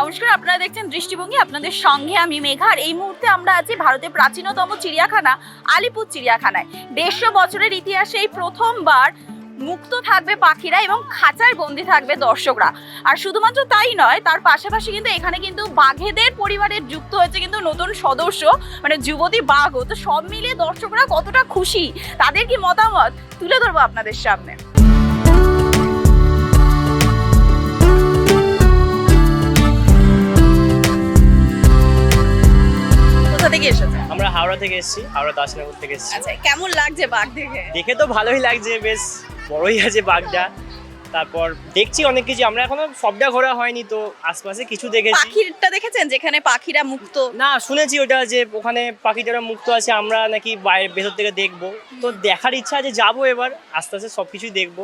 নমস্কার, আপনারা দেখছেন দৃষ্টিভঙ্গি, আপনাদের সঙ্গে আমি মেঘা, আর এই মুহূর্তে আমরা আছি ভারতের প্রাচীনতম চিড়িয়াখানা, আলিপুর চিড়িয়াখানায়। দেড়শো বছরের ইতিহাসে এই প্রথমবার মুক্ত থাকবে পাখিরা এবং খাঁচায় বন্দি থাকবে দর্শকরা। আর শুধুমাত্র তাই নয়, তার পাশাপাশি কিন্তু এখানে কিন্তু বাঘেদের পরিবারের যুক্ত হয়েছে কিন্তু নতুন সদস্য মানে যুবতী বাঘও। তো সব মিলিয়ে দর্শকরা কতটা খুশি? তাদের কি মতামত? তুলে ধরবো আপনাদের সামনে। কোথা থেকে এসেছে? আমরা হাওড়া থেকে এসেছি হাওড়া দাসনগর থেকে এসেছি। আচ্ছা কেমন লাগছে বাঘ দেখে? দেখে তো ভালোই লাগছে বেশ বড়ই আছে বাঘটা। তারপর দেখছি অনেক কিছু আমরা এখনও সবটা ঘোরা হয়নি তো আশপাশে কিছু দেখেছি। পাখিরটা দেখেছেন যেখানে পাখিরা মুক্ত? না শুনেছি ওটা যে ওখানে পাখিটারা মুক্ত আছে আমরা নাকি বাইরে ভেতর থেকে দেখব। তো দেখার ইচ্ছা আছে যাব এবার আস্তে আস্তে সব কিছুই দেখব।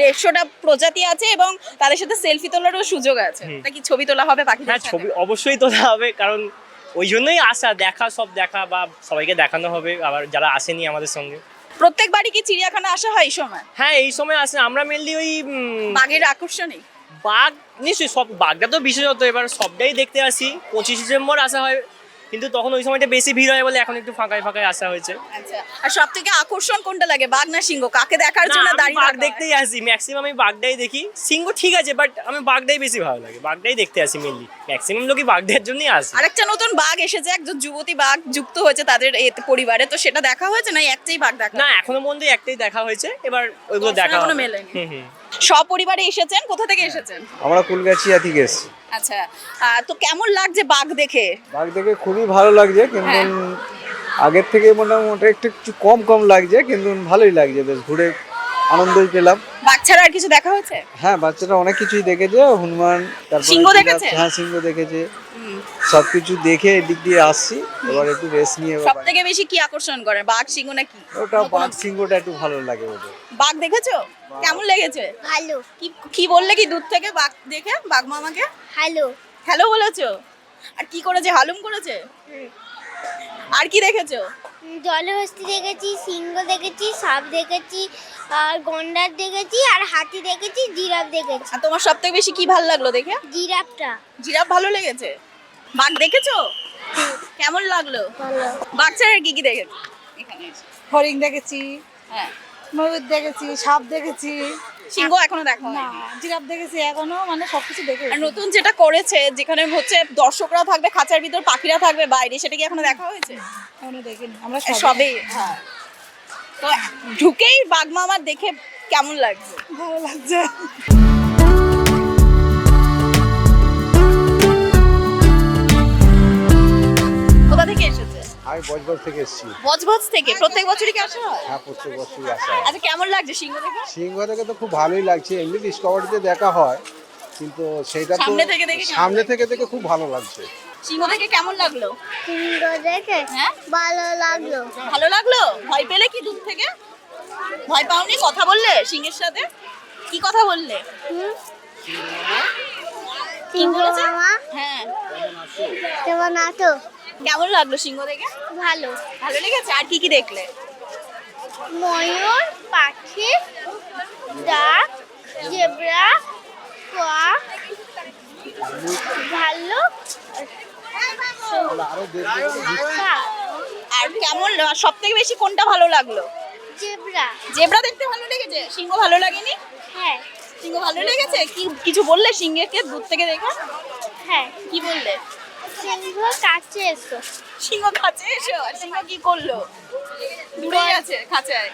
দেড়শোটা প্রজাতি আছে এবং তাদের সাথে সেলফি তোলারও সুযোগ আছে। হুম। তা কি ছবি তোলা হবে পাখিদের হ্যাঁ ছবি অবশ্যই তোলা হবে কারণ ওই জন্যই আসা দেখা সব দেখা বা সবাইকে দেখানো হবে আবার যারা আসেনি আমাদের সঙ্গে। প্রত্যেকবারই কি চিড়িয়াখানা আসা হয় এই সময়? হ্যাঁ এই সময় আসে আমরা মেনলি ওই বাঘের আকর্ষণে বাঘ নিশ্চয়ই সব বাঘটা তো বিশেষত এবার সবটাই দেখতে আসি। পঁচিশে ডিসেম্বর আসা হয় কিন্তু তখন ওই সময়টা বেশি ভিড় হয় বলে এখন একটু ফাঁকায় ফাঁকায় আসা হয়েছে। আচ্ছা আর সব থেকে আকর্ষণ কোনটা লাগে? বাঘ না সিংহ কাকে দেখার জন্য দাঁড়িয়ে বাঘ দেখতেই আসি ম্যাক্সিমাম আমি বাঘটাই দেখি। সিংহ ঠিক আছে বাট আমি বাঘটাই বেশি ভালো লাগে। বাঘটাই দেখতে আসি মেনলি ম্যাক্সিমাম লোকই বাঘটার জন্যই আসে। আরেকটা নতুন বাঘ এসেছে একজন যুবতী বাঘ যুক্ত হয়েছে তাদের পরিবারে। তো সেটা দেখা হয়েছে না একটাই বাঘ দেখা না এখনও পর্যন্ত একটাই দেখা হয়েছে। এবার ওইগুলো দেখা। মেলেনি। হুম হুম। সপরিবারে এসেছেন? কোথা থেকে এসেছেন? আমরা কুলগাছিয়া থেকে এসেছি। আচ্ছা তো কেমন লাগছে বাঘ দেখে? বাঘ দেখে খুবই ভালো লাগছে কিন্তু হ্যাঁ। আগের থেকে মোটামুটি একটু একটু কম কম লাগছে কিন্তু ভালোই লাগছে বেশ ঘুরে আনন্দই পেলাম। বাচ্চারা আর কিছু দেখা হয়েছে? হ্যাঁ বাচ্চারা অনেক কিছুই দেখেছে হনুমান তারপরে সিংহ দেখেছে? হ্যাঁ সিংহ দেখেছে। সবকিছু দেখে এদিক দিয়ে আসছি এবার একটু রেস্ট নিয়ে এবার সব থেকে বেশি কি আকর্ষণ করে বাঘ সিংহ নাকি ওটা বাঘ সিংহটা একটু ভালো লাগে ওদের। বাঘ দেখেছ? কেমন লেগেছে? ভালো। কি কি বললে কি দূর থেকে বাঘ দেখে? বাঘ মামাকে ভালো। হ্যালো বলেছ? আর কি করেছে? হালুম করেছে? আর কি দেখেছ? জলহস্তি দেখেছি সিংহ দেখেছি সাপ দেখেছি আর গন্ডার দেখেছি আর হাতি দেখেছি জিরাফ দেখেছি। আর তোমার সব থেকে বেশি কি ভালো লাগল দেখে? জিরাফটা। জিরাফ ভালো লেগেছে? বাঘ দেখেছ? কেমন লাগল? আর কি কি দেখেছ হরিণ দেখেছি। হ্যাঁ। ময়ূর দেখেছি সাপ দেখেছি। সিংহ এখনও দেখা না জিরাফ দেখেছি এখনও মানে সবকিছু দেখে আর নতুন যেটা করেছে যেখানে হচ্ছে দর্শকরা থাকবে খাঁচার ভিতর পাখিরা থাকবে বাইরে সেটা কি এখনও দেখা হয়েছে? এখনও দেখিনি আমরা সবে সবে হ্যাঁ। তো ঢুকেই বাঘ মামার দেখে কেমন লাগছে? ভালো লাগছে। কোথা থেকে এসেছে? আমি বজবজ থেকে এসেছি। বজবজ থেকে? প্রত্যেক বছরই কি আসা হয়? হ্যাঁ প্রত্যেক বছরই আসা হয়। আচ্ছা কেমন লাগছে সিংহ দেখে সিংহ থেকে তো খুব ভালোই লাগছে। এমনি ডিসকভারিতে দেখা হয় কিন্তু সেটা তো সামনে থেকে দেখে সামনে থেকে দেখে খুব ভালো লাগছে। সিংহ দেখে কেমন লাগল? সিংহ দেখে হ্যাঁ? ভালো লাগল। ভালো লাগল? ভয় পেলে কি দূর থেকে? ভয় পাওনি? কথা বললে সিংহের সাথে? কি কথা বললে? হুম? কি বলেছে? হ্যাঁ। কেমন আছো? কেমন লাগল সিংহ দেখে? ভালো। ভালো লেগেছে? আর কি কি দেখলে? ময়ূর পাখি ডাক জেব্রা ভাল্লুক সাপ, আর কেমন সব থেকে বেশি কোনটা ভালো লাগল? জেব্রা। জেব্রা দেখতে ভালো লেগেছে? সিংহ ভালো লাগেনি? হ্যাঁ। সিংহ ভালো লেগেছে? কি কিছু বললে সিংহকে দূর থেকে দেখে? হ্যাঁ। কি বললে? সিংহ কাছে এসো। সিংহ কাছে এসো। সিংহ কি করল? দূরে আছে খাঁচায়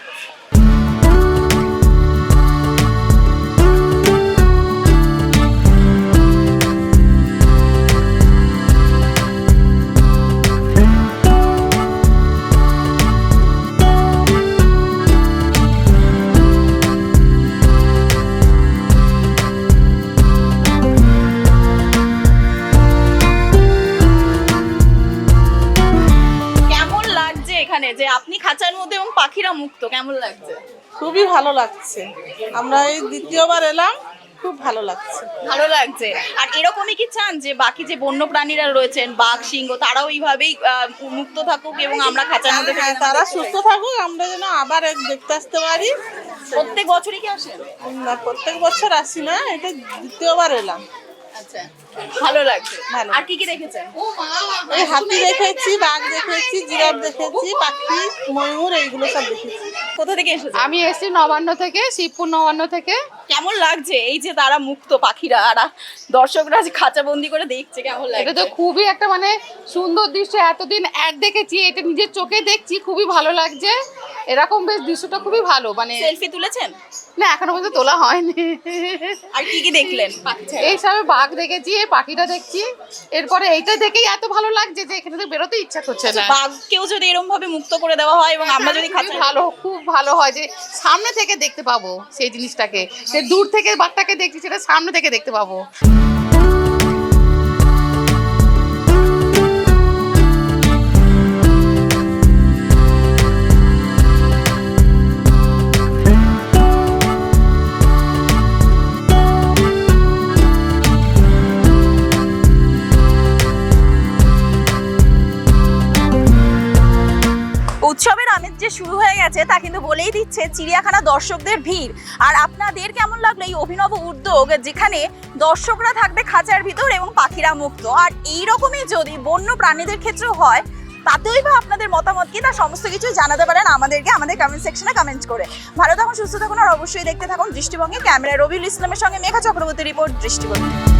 পাখিরা মুক্ত কেমন লাগছে? খুবই ভালো লাগছে। আমরা এই দ্বিতীয়বার এলাম খুব ভালো লাগছে। ভালো লাগছে। আর এরকমই কি চান যে বাকি যে বন্য প্রাণীরা রয়েছেন বাঘ সিংহ তারাও এইভাবেই আহ, মুক্ত থাকুক এবং আমরা খাঁচার মধ্যে হ্যাঁ, তারা সুস্থ থাকুক আমরা যেন আবার এক দেখতে আসতে পারি। প্রত্যেক বছরই কি আসেন? আমরা প্রত্যেক বছর আসি না এটা দ্বিতীয়বার এলাম। আচ্ছা। ভালো লাগছে ভালো। আর কি কি দেখেছেন? এই হাতি দেখেছি বাঘ দেখেছি জিরাফ দেখেছি পাখি ময়ূর এইগুলো সব দেখেছি। কোথা থেকে এসেছেন আমি এসেছি নবান্ন থেকে শিবপুর নবান্ন থেকে। কেমন লাগছে? এই যে তারা মুক্ত পাখিরা আর দর্শকরা যে খাঁচাবন্দি করে দেখছে কেমন এটা তো খুবই একটা মানে সুন্দর দৃশ্য এতদিন অ্যাড দেখেছি এটা নিজের চোখে দেখছি খুবই ভালো লাগছে। এরকম বেশ দৃশ্যটা খুবই ভালো মানে সেলফি তুলেছেন? না এখনও পর্যন্ত তোলা হয়নি। আর কি কি দেখলেন? এই সবে বাঘ দেখেছি এই পাখিটা দেখছি। এরপরে এইটা দেখেই এত ভালো লাগছে যে এখানে তো বেরোতে ইচ্ছা করছে না। বাঘকেও যদি এরকম ভাবে মুক্ত করে দেওয়া হয় এবং আমরা যদি খুবই খাঁচা ভালো খুব ভালো হয় যে সামনে থেকে দেখতে পাবো সেই জিনিসটাকে। যে দূর থেকে বাঘটাকে দেখছি সেটা সামনে থেকে দেখতে পাবো। শুরু হয়ে গেছে, তা কিন্তু বলেই দিচ্ছে চিড়িয়াখানা দর্শকদের ভিড়। আর আপনাদের কেমন লাগল এই অভিনব উদ্যোগ, যেখানে দর্শকরা থাকবে খাঁচার ভিতর এবং পাখিরা মুক্ত? আর এই রকমই যদি বন্য প্রাণীদের ক্ষেত্রেও হয়, তাতেই বা আপনাদের মতামত কি? তা সমস্ত কিছু জানাতে পারেন আমাদেরকে আমাদের কমেন্ট সেকশনে কমেন্ট করে। ভালো থাকুন, সুস্থ থাকুন, আর অবশ্যই দেখতে থাকুন দৃষ্টিভঙ্গি। ক্যামেরায় রবিউল ইসলামের সঙ্গে মেঘা চক্রবর্তী রিপোর্ট দৃষ্টিভঙ্গি।